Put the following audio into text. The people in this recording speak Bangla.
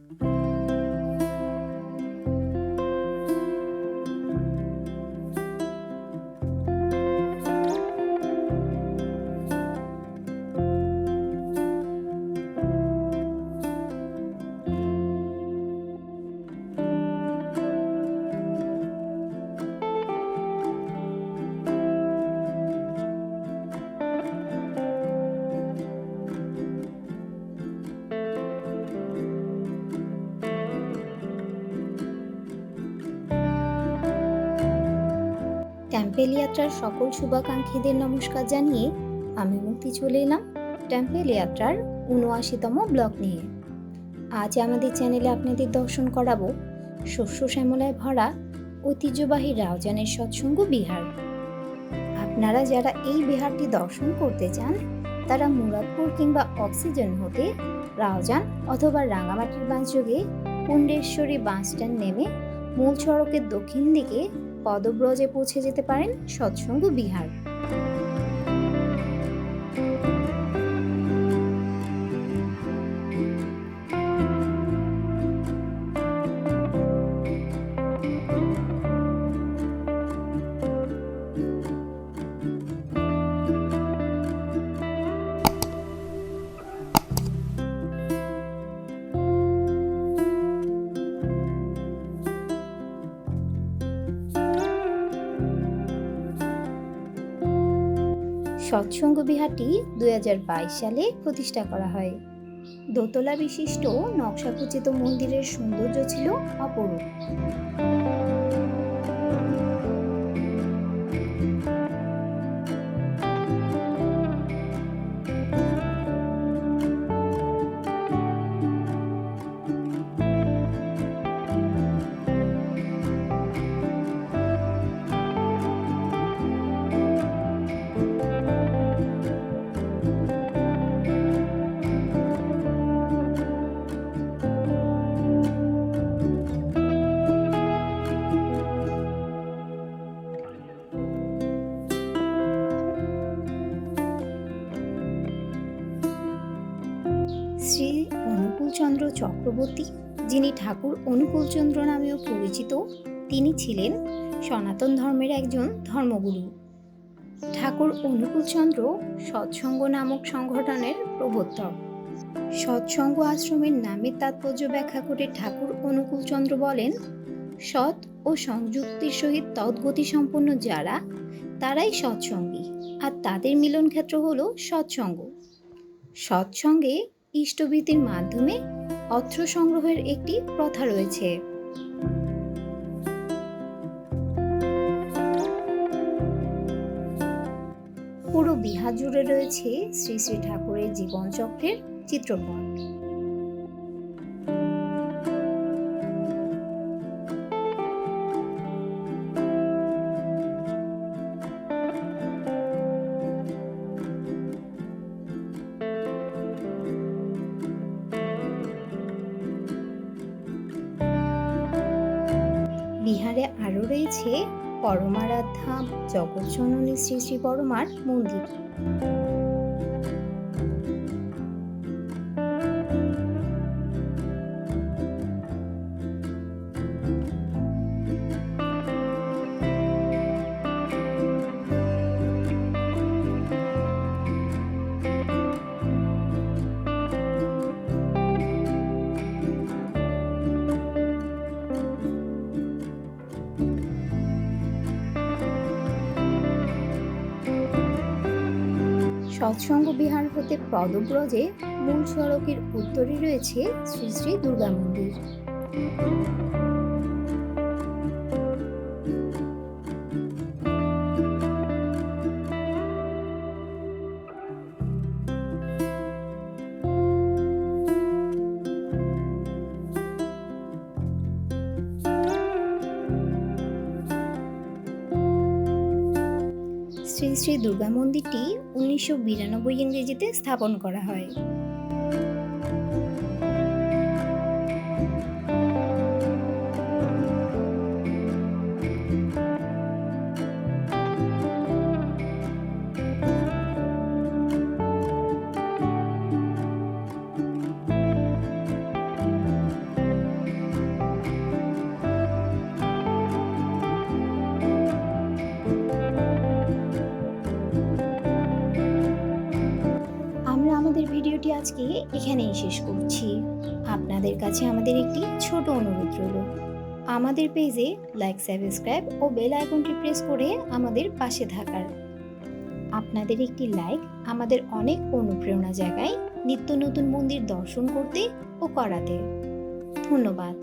Mm-hmm. টেম্পেল যাত্রার সকল শুভাকাঙ্ক্ষীদের নমস্কার জানিয়ে আমি মুক্তি চলে এলাম টেম্পেল যাত্রার উনআশিতম ব্লক নিয়ে। আজ আমাদের চ্যানেলে আপনাদের দর্শন করাবো শস্য শ্যামলায় ভরা ঐতিহ্যবাহী রাউজানের সৎসঙ্গ বিহার। আপনারা যারা এই বিহারটি দর্শন করতে চান, তারা মুরাদপুর কিংবা অক্সিজেন হতে রাউজান অথবা রাঙামাটির বাঁশযোগে কুণ্ডেশ্বরী বাস স্ট্যান্ড নেমে মূল সড়কের দক্ষিণ দিকে পদব্রজে পৌঁছে যেতে পারেন সৎসঙ্গ বিহার। সৎসঙ্গ বিহারটি দু হাজার বাইশ সালে প্রতিষ্ঠা করা হয়। দোতলা বিশিষ্ট নকশাখচিত মন্দিরের সৌন্দর্য ছিল অপরূপ। শ্রী অনুকূলচন্দ্র চক্রবর্তী, যিনি ঠাকুর অনুকূলচন্দ্র নামেও পরিচিত, তিনি ছিলেন সনাতন ধর্মের একজন ধর্মগুরু। ঠাকুর অনুকূলচন্দ্র সৎসঙ্গ নামক সংগঠনের প্রবর্তক। সৎসঙ্গ আশ্রমের নামের তাৎপর্য ব্যাখ্যা করে ঠাকুর অনুকূলচন্দ্র বলেন, সৎ ও সংযুক্তির সহিত তদ্গতি সম্পন্ন যারা, তারাই সৎসঙ্গী, আর তাদের মিলন ক্ষেত্র হলো সৎসঙ্গ। সৎসঙ্গে ইষ্টভীতির মাধ্যমে অর্থ সংগ্রহের একটি প্রথা রয়েছে। পুরো বিহার জুড়ে রয়েছে শ্রী শ্রী ঠাকুরের জীবনচক্রের চিত্রপট বিহারে আরও রয়েছে পরমারাধ্যা জগৎজননী শ্রী শ্রী পরমার মন্দির। সৎসঙ্গ বিহার হতে পদব্রজে মূল সড়কের উত্তরে রয়েছে শ্রী শ্রী দুর্গা মন্দির। শ্রী দুর্গা মন্দিরটি উনিশশো বিরানব্বই ইংরেজিতে স্থাপন করা হয়। আজকে এখানেই শেষ করছি। আপনাদের কাছে আমাদের একটি ছোট অনুরোধ রইল। আমাদের পেজে লাইক সাবস্ক্রাইব ও বেল আইকনটি প্রেস করে আমাদের পাশে থাকার। আপনাদের একটি লাইক আমাদের অনেক অনুপ্রেরণা জায়গায় নিত্য নতুন মন্দির দর্শন করতে ও করাতে। ধন্যবাদ।